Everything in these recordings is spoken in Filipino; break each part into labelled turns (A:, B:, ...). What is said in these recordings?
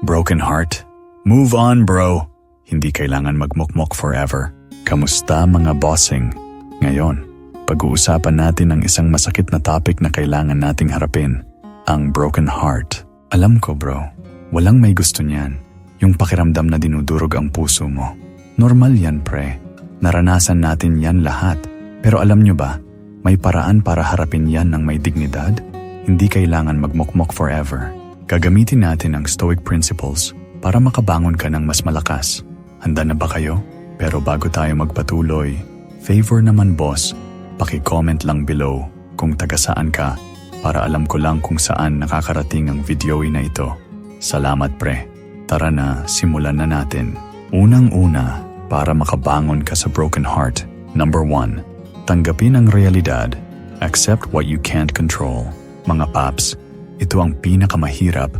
A: Broken heart? Move on bro! Hindi kailangan magmukmok forever. Kamusta mga bossing? Ngayon, pag-uusapan natin ang isang masakit na topic na kailangan nating harapin. Ang broken heart. Alam ko bro, walang may gusto niyan. Yung pakiramdam na dinudurog ang puso mo. Normal yan pre. Naranasan natin yan lahat. Pero alam nyo ba, may paraan para harapin yan ng may dignidad? Hindi kailangan magmukmok forever. Gagamitin natin ang Stoic Principles para makabangon ka ng mas malakas. Handa na ba kayo? Pero bago tayo magpatuloy, favor naman boss, paki-comment lang below kung taga saan ka para alam ko lang kung saan nakakarating ang video na ito. Salamat pre. Tara na, simulan na natin. Unang-una, para makabangon ka sa broken heart. Number 1. Tanggapin ang realidad. Accept what you can't control. Mga paps, ito ang pinakamahirap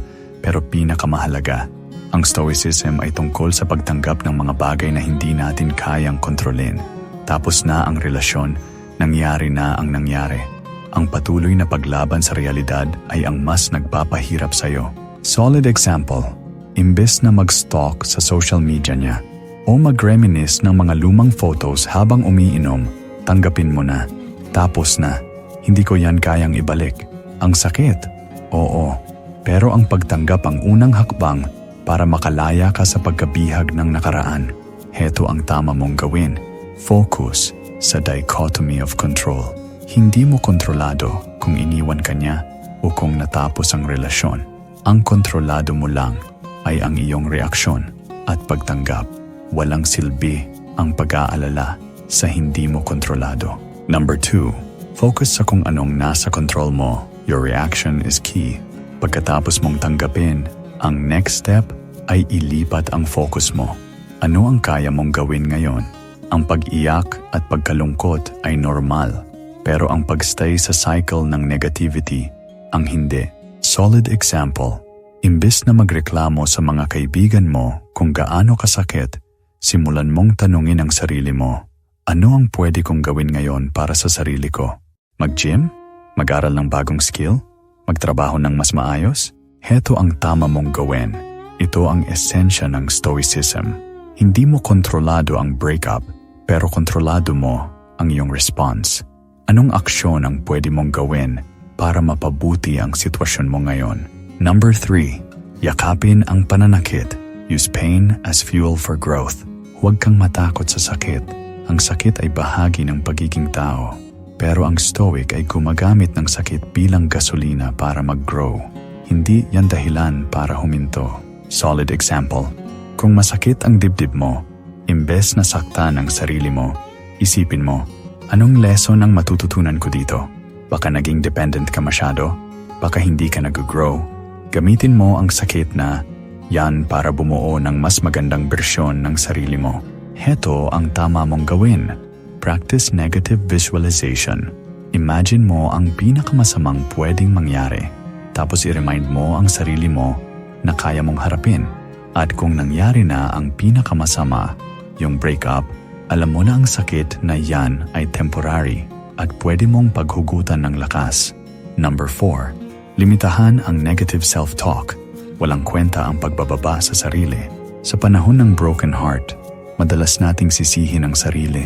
A: pero pinakamahalaga. Ang Stoicism ay tungkol sa pagtanggap ng mga bagay na hindi natin kayang kontrolin. Tapos na ang relasyon, nangyari na ang nangyari. Ang patuloy na paglaban sa realidad ay ang mas nagpapahirap sa'yo. Solid example, imbes na mag-stalk sa social media niya o mag-reminisce ng mga lumang photos habang umiinom, tanggapin mo na. Tapos na, hindi ko yan kayang ibalik. Ang sakit, oo. Pero ang pagtanggap ang unang hakbang para makalaya ka sa pagkabihag ng nakaraan. Heto ang tama mong gawin. Focus sa dichotomy of control. Hindi mo kontrolado kung iniwan ka niya o kung natapos ang relasyon. Ang kontrolado mo lang ay ang iyong reaksyon at pagtanggap. Walang silbi ang pag-aalala sa hindi mo kontrolado. Number 2. Focus sa kung anong nasa control mo. Your reaction is key. Pagkatapos mong tanggapin, ang next step ay ilipat ang focus mo. Ano ang kaya mong gawin ngayon? Ang pag-iyak at pagkalungkot ay normal, pero ang pagstay sa cycle ng negativity, ang hindi. Solid example, imbes na magreklamo sa mga kaibigan mo kung gaano kasakit, simulan mong tanungin ang sarili mo, ano ang pwede kong gawin ngayon para sa sarili ko? Mag-gym? Mag-aral ng bagong skill? Magtrabaho ng mas maayos? Heto ang tama mong gawin. Ito ang esensya ng Stoicism. Hindi mo kontrolado ang breakup, pero kontrolado mo ang iyong response. Anong aksyon ang pwede mong gawin para mapabuti ang sitwasyon mo ngayon? Number 3. Yakapin ang pananakit. Use pain as fuel for growth. Huwag kang matakot sa sakit ang sakit ay bahagi ng pagiging tao, pero ang stoic ay gumagamit ng sakit bilang gasolina para mag-grow. Hindi yan dahilan para huminto. Solid example. Kung masakit ang dibdib mo, imbes na saktan ang sarili mo, isipin mo, anong lesson ang matututunan ko dito? Baka naging dependent ka masyado? Baka hindi ka nag-grow? Gamitin mo ang sakit na yan para bumuo ng mas magandang bersyon ng sarili mo. Heto ang tama mong gawin. Practice negative visualization. Imagine mo ang pinakamasamang pwedeng mangyari. Tapos i-remind mo ang sarili mo na kaya mong harapin. At kung nangyari na ang pinakamasama, yung breakup, alam mo na ang sakit na yan ay temporary at pwede mong paghugutan ng lakas. Number 4. Limitahan ang negative self-talk. Walang kwenta ang pagbababa sa sarili. Sa panahon ng broken heart, Madalas nating sisihin ang sarili.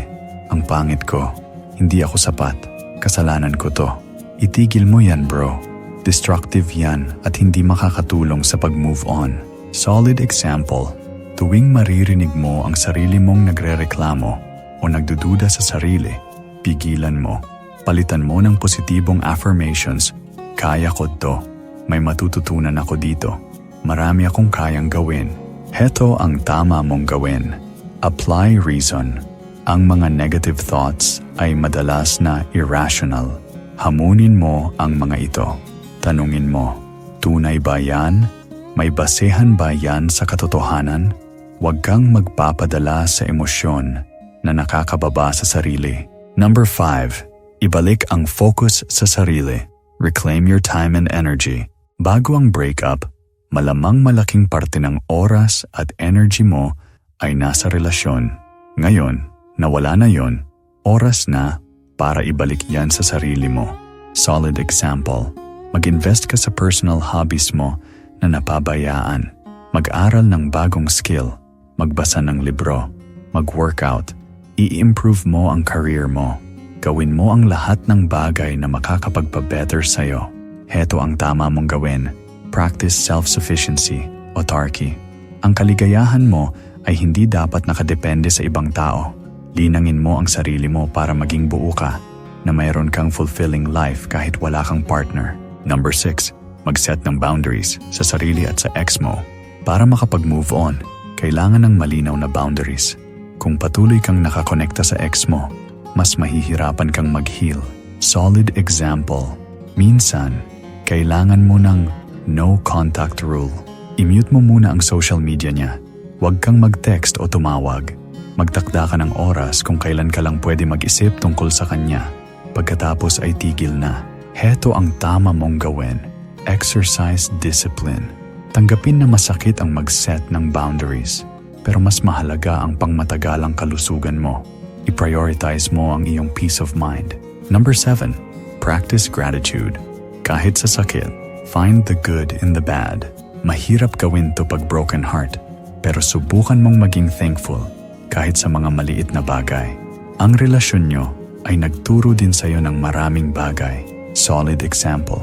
A: Ang pangit ko. Hindi ako sapat. Kasalanan ko to. Itigil mo yan bro. Destructive yan at hindi makakatulong sa pag-move on. Solid example. Tuwing maririnig mo ang sarili mong nagre-reklamo o nagdududa sa sarili, pigilan mo. Palitan mo ng positibong affirmations. Kaya ko to. May matututunan ako dito. Marami akong kayang gawin. Heto ang tama mong gawin. Apply reason. Ang mga negative thoughts ay madalas na irrational. Hamunin mo ang mga ito. Tanungin mo, tunay ba yan? May basehan ba yan sa katotohanan? Huwag kang magpapadala sa emosyon na nakakababa sa sarili. Number 5. Ibalik ang focus sa sarili. Reclaim your time and energy. Bago ang breakup, malamang malaking parte ng oras at energy mo ay nasa relasyon. Ngayon, nawala na yon, oras na para ibalik yan sa sarili mo. Solid example, mag-invest ka sa personal hobbies mo na napabayaan. Mag-aral ng bagong skill, magbasa ng libro, mag-workout, i-improve mo ang career mo. Gawin mo ang lahat ng bagay na makakapagpa-better sa'yo. Heto ang tama mong gawin. Practice self-sufficiency, autarky. Ang kaligayahan mo ay hindi dapat nakadepende sa ibang tao. Linangin mo ang sarili mo para maging buo ka na mayroon kang fulfilling life kahit wala kang partner. Number 6. Mag-set ng boundaries sa sarili at sa ex mo. Para makapag-move on, kailangan ng malinaw na boundaries. Kung patuloy kang nakakonekta sa ex mo, mas mahihirapan kang mag-heal. Solid example. Minsan, kailangan mo ng no contact rule. I-mute mo muna ang social media niya. Huwag kang mag-text o tumawag. Magtakda ka ng oras kung kailan ka lang pwede mag-isip tungkol sa kanya. Pagkatapos ay tigil na. Heto ang tama mong gawin. Exercise discipline. Tanggapin na masakit ang mag-set ng boundaries. Pero mas mahalaga ang pangmatagalang kalusugan mo. I-prioritize mo ang iyong peace of mind. Number 7. Practice gratitude. Kahit sa sakit, find the good in the bad. Mahirap gawin to pag broken heart, pero subukan mong maging thankful kahit sa mga maliit na bagay. Ang relasyon nyo ay nagturo din sa iyo ng maraming bagay. Solid example.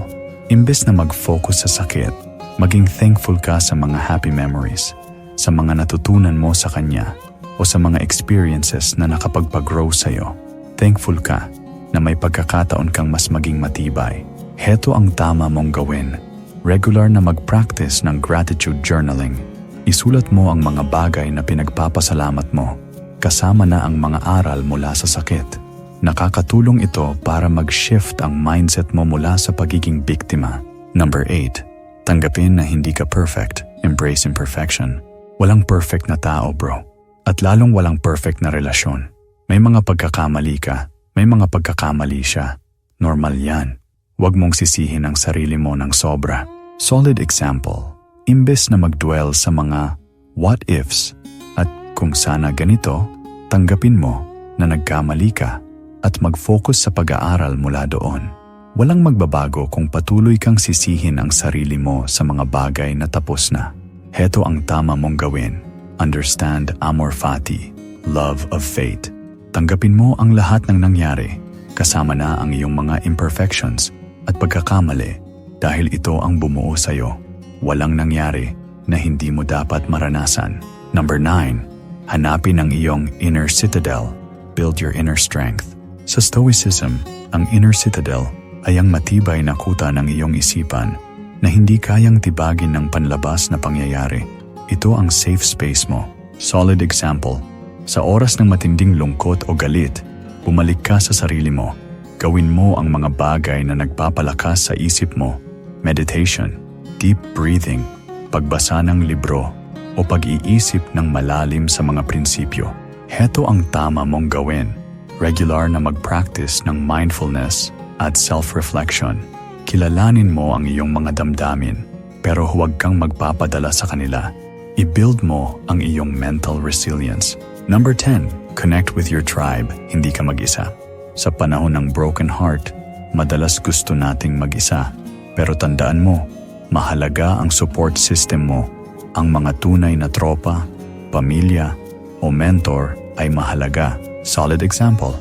A: Imbes na mag-focus sa sakit, maging thankful ka sa mga happy memories, sa mga natutunan mo sa kanya, o sa mga experiences na nakapagpag-grow sa iyo. Thankful ka na may pagkakataon kang mas maging matibay. Heto ang tama mong gawin. Regular na mag-practice ng gratitude journaling. Isulat mo ang mga bagay na pinagpapasalamat mo, kasama na ang mga aral mula sa sakit. Nakakatulong ito para mag-shift ang mindset mo mula sa pagiging biktima. Number 8. Tanggapin na hindi ka perfect. Embrace imperfection. Walang perfect na tao bro. At lalong walang perfect na relasyon. May mga pagkakamali ka. May mga pagkakamali siya. Normal yan. Huwag mong sisihin ang sarili mo ng sobra. Solid example. Imbes na mag-dwell sa mga what ifs at kung sana ganito, tanggapin mo na nagkamali ka at mag-focus sa pag-aaral mula doon. Walang magbabago kung patuloy kang sisihin ang sarili mo sa mga bagay na tapos na. Heto ang tama mong gawin. Understand amor fati, love of fate. Tanggapin mo ang lahat ng nangyari, kasama na ang iyong mga imperfections at pagkakamali dahil ito ang bumuo sa iyo. Walang nangyari na hindi mo dapat maranasan. Number 9. Hanapin ang iyong inner citadel. Build your inner strength. Sa Stoicism, ang inner citadel ay ang matibay na kuta ng iyong isipan na hindi kayang tibagin ng panlabas na pangyayari. Ito ang safe space mo. Solid example. Sa oras ng matinding lungkot o galit, bumalik ka sa sarili mo. Gawin mo ang mga bagay na nagpapalakas sa isip mo. Meditation, deep breathing, pagbasa ng libro, o pag-iisip ng malalim sa mga prinsipyo. Heto ang tama mong gawin. Regular na mag-practice ng mindfulness at self-reflection. Kilalanin mo ang iyong mga damdamin, pero huwag kang magpapadala sa kanila. I-build mo ang iyong mental resilience. Number 10. Connect with your tribe, hindi ka mag-isa. Sa panahon ng broken heart, madalas gusto nating mag-isa. Pero tandaan mo, mahalaga ang support system mo. Ang mga tunay na tropa, pamilya, o mentor ay mahalaga. Solid example,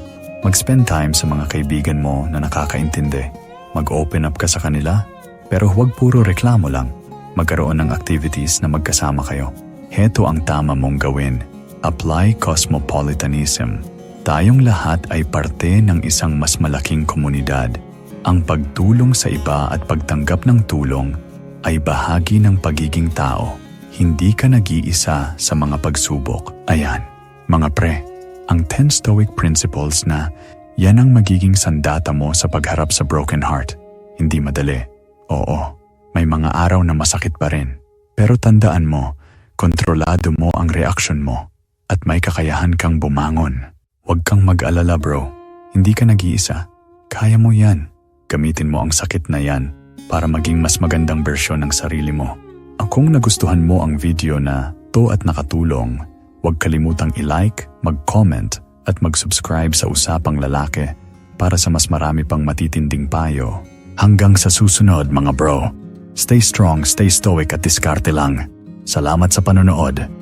A: mag-spend time sa mga kaibigan mo na nakakaintindi. Mag-open up ka sa kanila, pero huwag puro reklamo lang. Magkaroon ng activities na magkasama kayo. Heto ang tama mong gawin. Apply cosmopolitanism. Tayong lahat ay parte ng isang mas malaking komunidad. Ang pagtulong sa iba at pagtanggap ng tulong ay bahagi ng pagiging tao. Hindi ka nag-iisa sa mga pagsubok. Ayan, mga pre, ang 10 Stoic Principles na yan ang magiging sandata mo sa pagharap sa broken heart. Hindi madali. Oo, may mga araw na masakit pa rin. Pero tandaan mo, kontrolado mo ang reaksyon mo at may kakayahan kang bumangon. Huwag kang mag-alala bro. Hindi ka nag-iisa. Kaya mo yan. Gamitin mo ang sakit na yan para maging mas magandang bersyon ng sarili mo. Kung nagustuhan mo ang video na to at nakatulong, huwag kalimutang i-like, mag-comment at mag-subscribe sa Usapang Lalaki para sa mas marami pang matitinding payo. Hanggang sa susunod mga bro. Stay strong, stay stoic at diskarte lang. Salamat sa panonood.